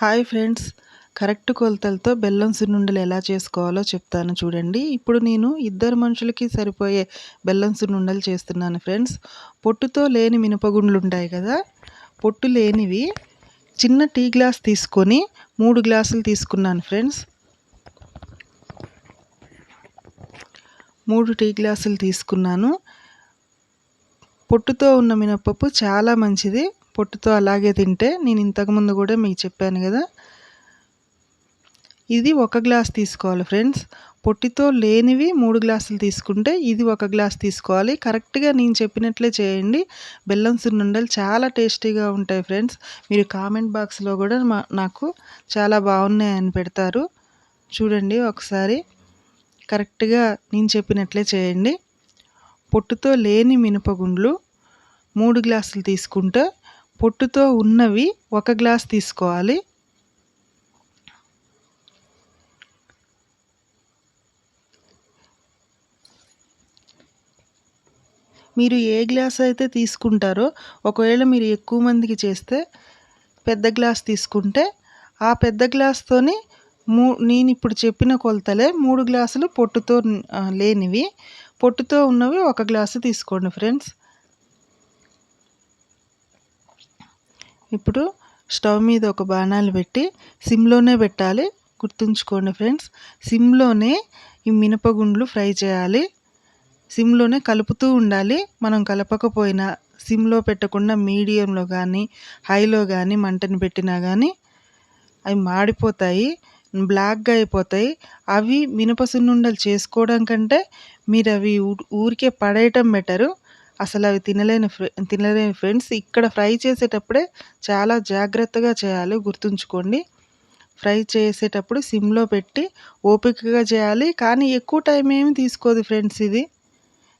Hi friends. Correct కొలతలతో బెల్లం సున్నుండలు ఎలా చేసుకోవాలో చెప్తాను చూడండి. ఇప్పుడు నేను ఇద్దరు మనుషులకి సరిపోయే బెల్లం సున్నుండలు చేస్తున్నాను ఫ్రెండ్స్. పొట్టుతో లేని మినపగుండ్లు ఉంటాయి కదా పొట్టు లేనివి చిన్న టీ గ్లాస్ తీసుకొని మూడు గ్లాసులు తీసుకున్నాను ఫ్రెండ్స్. మూడు టీ గ్లాసులు తీసుకున్నాను. పొట్టుతో ఉన్న మినపప్పు చాలా మంచిది. పొట్టుతో అలాగే తింటే నేను ఇంతకుముందు కూడా మీకు చెప్పాను కదా. ఇది ఒక గ్లాస్ తీసుకోవాలి ఫ్రెండ్స్. పొట్టితో లేనివి మూడు గ్లాసులు తీసుకుంటే ఇది ఒక గ్లాస్ తీసుకోవాలి. కరెక్ట్గా నేను చెప్పినట్లే చేయండి. బెల్లం సున్నుండలు చాలా టేస్టీగా ఉంటాయి ఫ్రెండ్స్. మీరు కామెంట్ బాక్స్లో కూడా మా నాకు చాలా బాగున్నాయని పెడతారు. చూడండి ఒకసారి. కరెక్ట్గా నేను చెప్పినట్లే చేయండి. పొట్టుతో లేని మినపగుండ్లు మూడు గ్లాసులు తీసుకుంటే పొట్టుతో ఉన్నవి ఒక గ్లాస్ తీసుకోవాలి. మీరు ఏ గ్లాస్ అయితే తీసుకుంటారో ఒకవేళ మీరు ఎక్కువ మందికి చేస్తే పెద్ద గ్లాస్ తీసుకుంటే ఆ పెద్ద గ్లాస్తోని మూ నేను ఇప్పుడు చెప్పిన కొలతలే మూడు గ్లాసులు పొట్టుతో లేనివి. పొట్టుతో ఉన్నవి ఒక గ్లాసు తీసుకోండి ఫ్రెండ్స్. ఇప్పుడు స్టవ్ మీద ఒక బాణాలు పెట్టి సిమ్లోనే పెట్టాలి. గుర్తుంచుకోండి ఫ్రెండ్స్ సిమ్లోనే ఈ మినపగుండ్లు ఫ్రై చేయాలి. సిమ్లోనే కలుపుతూ ఉండాలి. మనం కలపకపోయినా సిమ్లో పెట్టకుండా మీడియంలో కానీ హైలో కానీ మంటని పెట్టినా కానీ అవి మాడిపోతాయి బ్లాక్గా అయిపోతాయి. అవి మినప సున్నుండలు చేసుకోవడం కంటే మీరు అవి ఊరికే పడేయటం బెటరు. అసలు అవి తినలేని తినలేని ఫ్రెండ్స్ ఇక్కడ ఫ్రై చేసేటప్పుడే చాలా జాగ్రత్తగా చేయాలి గుర్తుంచుకోండి. ఫ్రై చేసేటప్పుడు సిమ్లో పెట్టి ఓపికగా చేయాలి. కానీ ఎక్కువ టైం ఏమి తీసుకోదు ఫ్రెండ్స్ ఇది.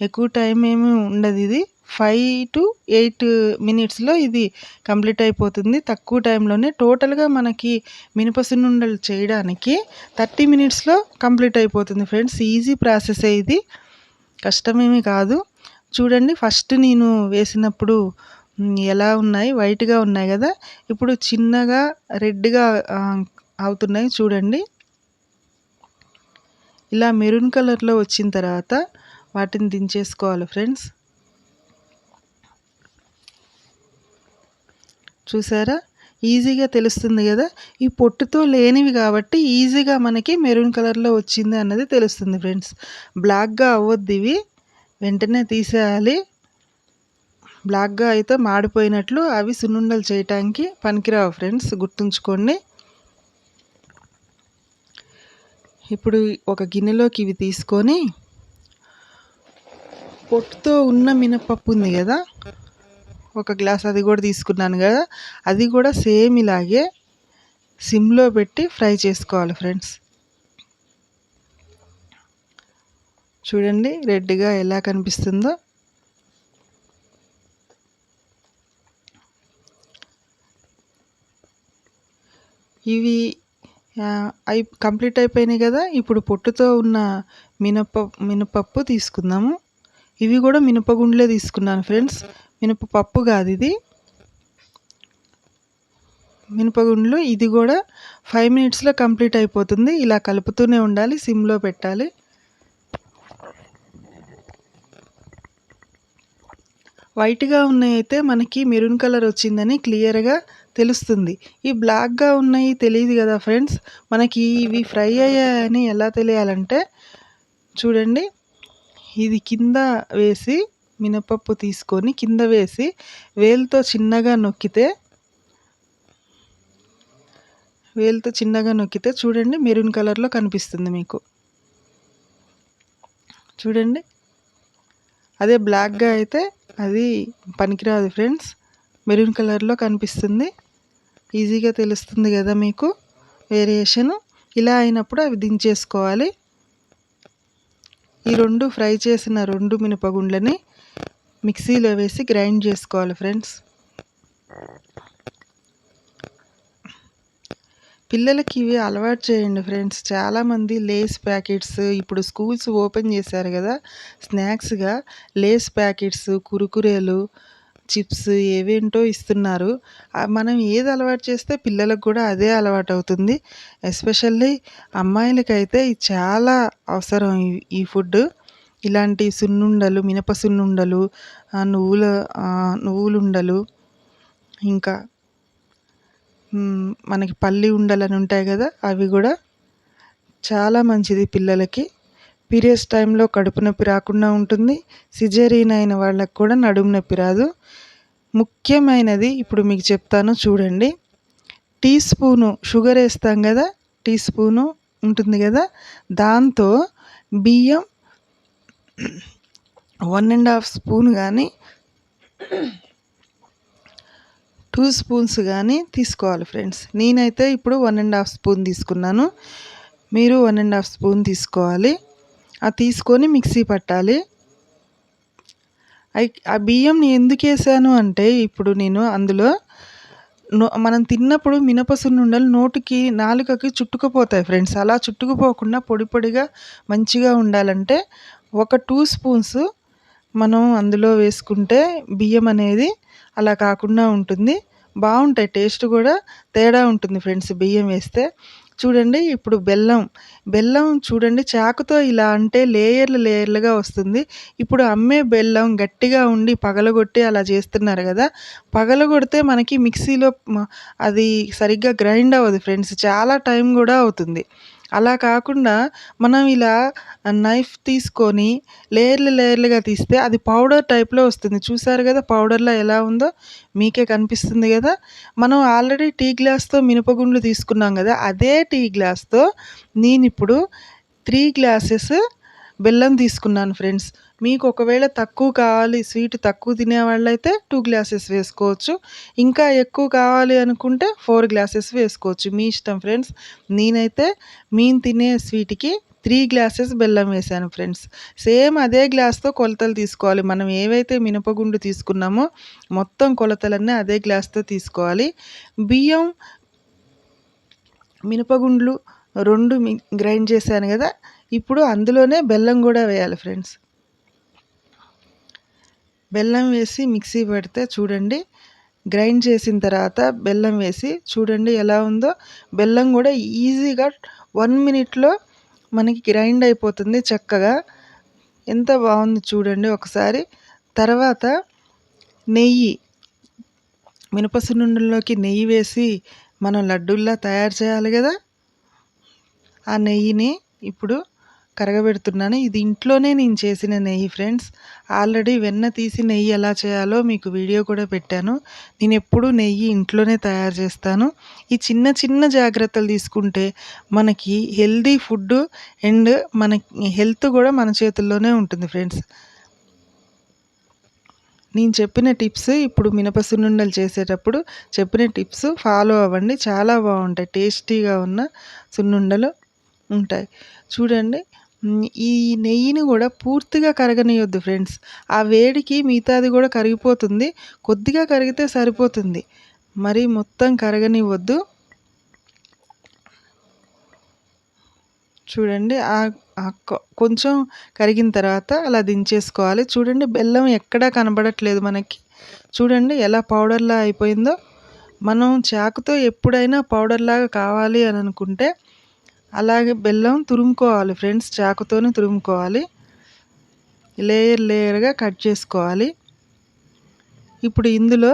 ఎక్కువ టైం ఏమి ఉండదు ఇది. ఫైవ్ టు ఎయిట్ మినిట్స్లో ఇది కంప్లీట్ అయిపోతుంది. తక్కువ టైంలోనే టోటల్గా మనకి మినపసునుండలు చేయడానికి థర్టీ మినిట్స్లో కంప్లీట్ అయిపోతుంది ఫ్రెండ్స్. ఈజీ ప్రాసెస్ ఇది. కష్టమేమీ కాదు. చూడండి ఫస్ట్ నేను వేసినప్పుడు ఎలా ఉన్నాయి? వైట్గా ఉన్నాయి కదా? ఇప్పుడు చిన్నగా రెడ్గా అవుతున్నాయి చూడండి. ఇలా మెరూన్ కలర్లో వచ్చిన తర్వాత వాటిని దించేసుకోవాలి ఫ్రెండ్స్. చూసారా? ఈజీగా తెలుస్తుంది కదా? ఈ పొట్టుతో లేనివి కాబట్టి ఈజీగా మనకి మెరూన్ కలర్లో వచ్చింది అన్నది తెలుస్తుంది ఫ్రెండ్స్. బ్లాక్గా అవ్వద్దు ఇవి. వెంటనే తీసేయాలి. బ్లాక్గా అయితే మాడిపోయినట్లు అవి సున్నుండలు చేయటానికి పనికిరావు ఫ్రెండ్స్ గుర్తుంచుకోండి. ఇప్పుడు ఒక గిన్నెలోకి ఇవి తీసుకొని పొట్టుతో ఉన్న మినపప్పు ఉంది కదా ఒక గ్లాస్ అది కూడా తీసుకున్నాను కదా అది కూడా సేమ్ ఇలాగే సిమ్లో పెట్టి ఫ్రై చేసుకోవాలి ఫ్రెండ్స్. చూడండి రెడ్గా ఎలా కనిపిస్తుందో. ఇవి అయి కంప్లీట్ అయిపోయినాయి కదా ఇప్పుడు పొట్టుతో ఉన్న మినప మినపప్పు తీసుకుందాము. ఇవి కూడా మినపగుండ్లే తీసుకున్నాను ఫ్రెండ్స్. మినపప్పు కాదు ఇది. మినపగుండ్లు ఇది కూడా ఫైవ్ మినిట్స్లో కంప్లీట్ అయిపోతుంది. ఇలా కలుపుతూనే ఉండాలి సిమ్లో పెట్టాలి. వైట్గా ఉన్నాయి అయితే మనకి మెరూన్ కలర్ వచ్చిందని క్లియర్గా తెలుస్తుంది. ఈ బ్లాక్గా ఉన్నాయి తెలియదు కదా ఫ్రెండ్స్. మనకి ఇవి ఫ్రై అయ్యాయని ఎలా తెలియాలంటే చూడండి. ఇది కింద వేసి మినపప్పు తీసుకొని కింద వేసి వేలుతో చిన్నగా నొక్కితే వేలుతో చిన్నగా నొక్కితే చూడండి మెరూన్ కలర్లో కనిపిస్తుంది మీకు. చూడండి. అదే బ్లాక్గా అయితే అది పనికిరాదు ఫ్రెండ్స్. మెరూన్ కలర్లో కనిపిస్తుంది. ఈజీగా తెలుస్తుంది కదా మీకు వేరియేషన్. ఇలా అయినప్పుడు అవి దించేసుకోవాలి. ఈ రెండు ఫ్రై చేసిన రెండు మినపగుండ్లని మిక్సీలో వేసి గ్రైండ్ చేసుకోవాలి ఫ్రెండ్స్. పిల్లలకి ఇవి అలవాటు చేయండి ఫ్రెండ్స్. చాలామంది లేస్ ప్యాకెట్స్ ఇప్పుడు స్కూల్స్ ఓపెన్ చేశారు కదా స్నాక్స్గా లేస్ ప్యాకెట్స్ కురుకురేలు చిప్స్ ఏవేంటో ఇస్తున్నారు. మనం ఏది అలవాటు చేస్తే పిల్లలకు కూడా అదే అలవాటు అవుతుంది. ఎస్పెషల్లీ అమ్మాయిలకైతే చాలా అవసరం ఈ ఫుడ్ ఇలాంటి సున్నుండలు మినప సున్నుండలు నువ్వుల నువ్వులుండలు ఇంకా మనకి పల్లి ఉండలని ఉంటాయి కదా అవి కూడా చాలా మంచిది పిల్లలకి. పీరియడ్స్ టైంలో కడుపు నొప్పి రాకుండా ఉంటుంది. సిజేరియన్ అయిన వాళ్ళకి కూడా నడుము నొప్పి రాదు. ముఖ్యమైనది ఇప్పుడు మీకు చెప్తాను చూడండి. టీ స్పూను షుగర్ వేస్తాం కదా టీ స్పూను ఉంటుంది కదా దాంతో బియ్యం వన్ అండ్ హాఫ్ స్పూన్ కానీ టూ స్పూన్స్ కానీ తీసుకోవాలి ఫ్రెండ్స్. నేనైతే ఇప్పుడు వన్ అండ్ హాఫ్ స్పూన్ తీసుకున్నాను. మీరు వన్ అండ్ హాఫ్ స్పూన్ తీసుకోవాలి. అది తీసుకొని మిక్సీ పట్టాలి. ఆ బియ్యంని ఎందుకు వేసాను అంటే ఇప్పుడు నేను అందులో మనం తిన్నప్పుడు మినపసున్నుండలు నోటికి నాలుకకి చుట్టుకుపోతాయి ఫ్రెండ్స్. అలా చుట్టుకుపోకుండా పొడి పొడిగా మంచిగా ఉండాలంటే ఒక టూ స్పూన్స్ మనం అందులో వేసుకుంటే బియ్యం అనేది అలా కాకుండా ఉంటుంది. బాగుంటాయి. టేస్ట్ కూడా తేడా ఉంటుంది ఫ్రెండ్స్ బియ్యం వేస్తే. చూడండి ఇప్పుడు బెల్లం. బెల్లం చూడండి చాకుతో ఇలా అంటే లేయర్లు లేయర్లుగా వస్తుంది. ఇప్పుడు అమ్మే బెల్లం గట్టిగా ఉండి పగలగొట్టి అలా చేస్తున్నారు కదా. పగలగొడితే మనకి మిక్సీలో అది సరిగ్గా గ్రైండ్ అవ్వదు ఫ్రెండ్స్. చాలా టైం కూడా అవుతుంది. అలా కాకుండా మనం ఇలా నైఫ్ తీసుకొని లేయర్లు లేయర్లుగా తీస్తే అది పౌడర్ టైప్లో వస్తుంది. చూసారు కదా పౌడర్లో ఎలా ఉందో? మీకే కనిపిస్తుంది కదా? మనం ఆల్రెడీ టీ గ్లాస్తో మినపగుండ్లు తీసుకున్నాం కదా అదే టీ గ్లాస్తో నేను ఇప్పుడు త్రీ గ్లాసెస్ బెల్లం తీసుకున్నాను ఫ్రెండ్స్. మీకు ఒకవేళ తక్కువ కావాలి స్వీట్ తక్కువ తినే వాళ్ళైతే టూ గ్లాసెస్ వేసుకోవచ్చు. ఇంకా ఎక్కువ కావాలి అనుకుంటే ఫోర్ గ్లాసెస్ వేసుకోవచ్చు. మీ ఇష్టం ఫ్రెండ్స్. నేనైతే మేము తినే స్వీట్కి త్రీ గ్లాసెస్ బెల్లం వేసాను ఫ్రెండ్స్. సేమ్ అదే గ్లాస్తో కొలతలు తీసుకోవాలి. మనం ఏవైతే మినపగుండు తీసుకున్నామో మొత్తం కొలతలన్నీ అదే గ్లాస్తో తీసుకోవాలి. బియ్యం మినపగుండ్లు రెండు గ్రైండ్ చేశాను కదా. ఇప్పుడు అందులోనే బెల్లం కూడా వేయాలి ఫ్రెండ్స్. బెల్లం వేసి మిక్సీ పెడితే చూడండి గ్రైండ్ చేసిన తర్వాత బెల్లం వేసి చూడండి ఎలా ఉందో. బెల్లం కూడా ఈజీగా వన్ మినిట్లో మనకి గ్రైండ్ అయిపోతుంది చక్కగా. ఎంత బాగుంది చూడండి ఒకసారి. తర్వాత నెయ్యి మినపసునుండల్లోకి నెయ్యి వేసి మనం లడ్డూల్లా తయారు చేయాలి కదా. ఆ నెయ్యిని ఇప్పుడు కరగబెడుతున్నాను. ఇది ఇంట్లోనే నేను చేసిన నెయ్యి ఫ్రెండ్స్. ఆల్రెడీ వెన్న తీసి నెయ్యి ఎలా చేయాలో మీకు వీడియో కూడా పెట్టాను. నేను ఎప్పుడు నెయ్యి ఇంట్లోనే తయారు చేస్తాను. ఈ చిన్న చిన్న జాగ్రత్తలు తీసుకుంటే మనకి హెల్దీ ఫుడ్ అండ్ మనకి హెల్త్ కూడా మన చేతుల్లోనే ఉంటుంది ఫ్రెండ్స్. నేను చెప్పిన టిప్స్ ఇప్పుడు మినప సున్నుండలు చేసేటప్పుడు చెప్పిన టిప్స్ ఫాలో అవ్వండి. చాలా బాగుంటాయి. టేస్టీగా ఉన్న సున్నుండలు ఉంటాయి. చూడండి. ఈ నెయ్యిని కూడా పూర్తిగా కరగనియొద్దు ఫ్రెండ్స్. ఆ వేడికి మిగతాది కూడా కరిగిపోతుంది. కొద్దిగా కరిగితే సరిపోతుంది. మరి మొత్తం కరగనివ్వద్దు. చూడండి కొంచెం కరిగిన తర్వాత అలా దించేసుకోవాలి. చూడండి బెల్లం ఎక్కడా కనబడట్లేదు మనకి. చూడండి ఎలా పౌడర్లా అయిపోయిందో. మనం చాకుతో ఎప్పుడైనా పౌడర్లాగా కావాలి అని అనుకుంటే అలాగే బెల్లం తురుముకోవాలి ఫ్రెండ్స్. చాకుతోనే తురుముకోవాలి. లేయర్ లేయర్గా కట్ చేసుకోవాలి. ఇప్పుడు ఇందులో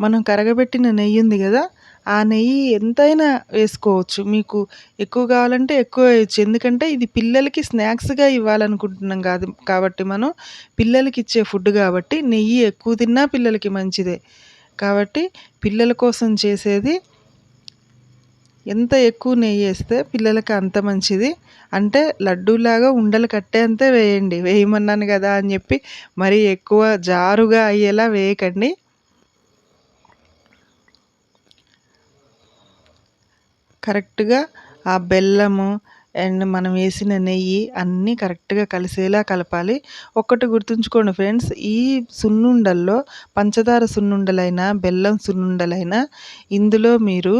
మనం కరగబెట్టిన నెయ్యి ఉంది కదా ఆ నెయ్యి ఎంతైనా వేసుకోవచ్చు. మీకు ఎక్కువ కావాలంటే ఎక్కువ వేయచ్చు. ఎందుకంటే ఇది పిల్లలకి స్నాక్స్గా ఇవ్వాలనుకుంటున్నాం కాదు కాబట్టి మనం పిల్లలకి ఇచ్చే ఫుడ్ కాబట్టి నెయ్యి ఎక్కువ తిన్నా పిల్లలకి మంచిదే. కాబట్టి పిల్లల కోసం చేసేది ఎంత ఎక్కువ నెయ్యి వేస్తే పిల్లలకి అంత మంచిది. అంటే లడ్డూలాగా ఉండలు కట్టేంతే వేయండి. వేయమన్నాను కదా అని చెప్పి మరీ ఎక్కువ జారుగా అయ్యేలా వేయకండి. కరెక్ట్గా ఆ బెల్లము అండ్ మనం వేసిన నెయ్యి అన్నీ కరెక్ట్గా కలిసేలా కలపాలి. ఒక్కటి గుర్తుంచుకోండి ఫ్రెండ్స్ ఈ సున్నుండల్లో పంచదార సున్నుండలైనా బెల్లం సున్నుండలైనా ఇందులో మీరు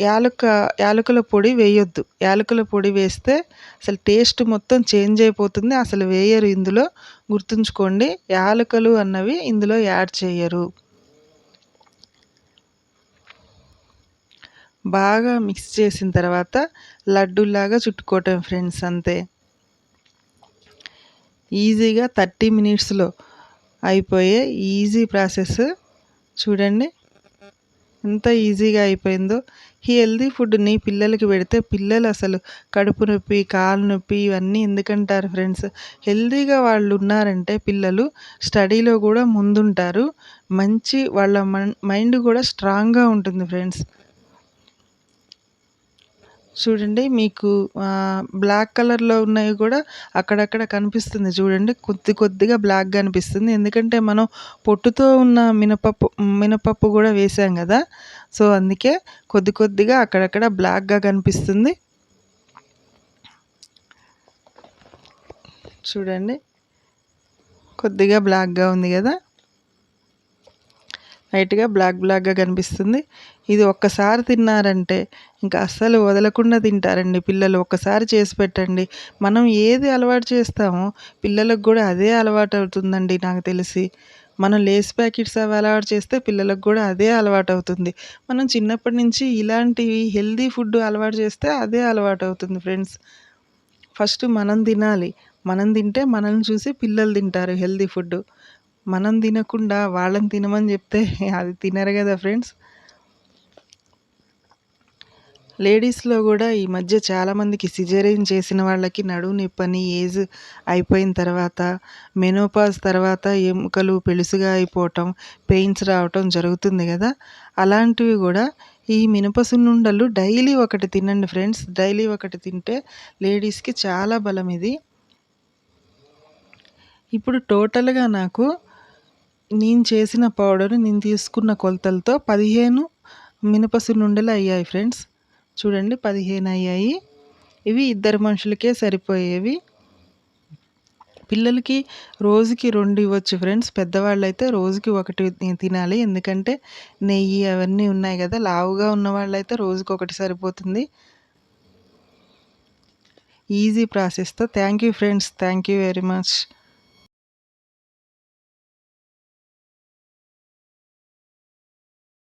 యాలక యాలకుల పొడి వేయొద్దు. యాలకుల పొడి వేస్తే అసలు టేస్ట్ మొత్తం చేంజ్ అయిపోతుంది. అసలు వేయరు ఇందులో. గుర్తుంచుకోండి యాలకులు అన్నవి ఇందులో యాడ్ చేయరు. బాగా మిక్స్ చేసిన తర్వాత లడ్డూలాగా చుట్టుకోవటం ఫ్రెండ్స్ అంతే. ఈజీగా థర్టీ మినిట్స్లో అయిపోయే ఈజీ ప్రాసెస్ చూడండి. ఎంత ఈజీగా అయిపోయిందో. ఈ హెల్దీ ఫుడ్ని పిల్లలకి పెడితే పిల్లలు అసలు కడుపు నొప్పి కాలు నొప్పి ఇవన్నీ ఎందుకంటారు ఫ్రెండ్స్? హెల్దీగా వాళ్ళు ఉన్నారంటే పిల్లలు స్టడీలో కూడా ముందుంటారు. మంచి వాళ్ళ మైండ్ కూడా స్ట్రాంగ్గా ఉంటుంది ఫ్రెండ్స్. చూడండి మీకు బ్లాక్ కలర్లో ఉన్నవి కూడా అక్కడక్కడ కనిపిస్తుంది. చూడండి కొద్ది కొద్దిగా బ్లాక్గా అనిపిస్తుంది. ఎందుకంటే మనం పొట్టుతో ఉన్న మినపప్పు మినపప్పు కూడా వేసాం కదా. సో అందుకే కొద్ది కొద్దిగా అక్కడక్కడ బ్లాక్గా కనిపిస్తుంది. చూడండి కొద్దిగా బ్లాక్గా ఉంది కదా. లైట్గా బ్లాక్ బ్లాక్గా కనిపిస్తుంది. ఇది ఒక్కసారి తిన్నారంటే ఇంకా అస్సలు వదలకుండా తింటారండి పిల్లలు. ఒక్కసారి చేసి పెట్టండి. మనం ఏది అలవాటు చేస్తామో పిల్లలకు కూడా అదే అలవాటు అవుతుందండి నాకు తెలిసి. మనం లేస్ ప్యాకెట్స్ అవి అలవాటు చేస్తే పిల్లలకు కూడా అదే అలవాటు అవుతుంది. మనం చిన్నప్పటి నుంచి ఇలాంటివి హెల్దీ ఫుడ్ అలవాటు చేస్తే అదే అలవాటు అవుతుంది ఫ్రెండ్స్. ఫస్ట్ మనం తినాలి. మనం తింటే మనల్ని చూసి పిల్లలు తింటారు హెల్దీ ఫుడ్. మనం తినకుండా వాళ్ళని తినమని చెప్తే అది తినరు కదా ఫ్రెండ్స్. లేడీస్లో కూడా ఈ మధ్య చాలామందికి సిజేరియన్ చేసిన వాళ్ళకి నడుము నొప్పని ఏజ్ అయిపోయిన తర్వాత మెనోపాజ్ తర్వాత ఎముకలు పెలుసుగా అయిపోవటం పెయిన్స్ రావటం జరుగుతుంది కదా. అలాంటివి కూడా ఈ మినపసున్నుండలు డైలీ ఒకటి తినండి ఫ్రెండ్స్. డైలీ ఒకటి తింటే లేడీస్కి చాలా బలం ఇది. ఇప్పుడు టోటల్గా నాకు నేను చేసిన పౌడర్ నేను తీసుకున్న కొలతలతో పదిహేను మినపసున్నుండలు అయ్యాయి ఫ్రెండ్స్. చూడండి పదిహేను అయ్యాయి ఇవి ఇద్దరు మనుషులకే సరిపోయేవి. పిల్లలకి రోజుకి రెండు ఇవ్వచ్చు ఫ్రెండ్స్. పెద్దవాళ్ళు అయితే రోజుకి ఒకటి తినాలి. ఎందుకంటే నెయ్యి అవన్నీ ఉన్నాయి కదా లావుగా ఉన్నవాళ్ళు అయితే రోజుకి ఒకటి సరిపోతుంది. Easy ప్రాసెస్తో thank you friends. Thank you very much.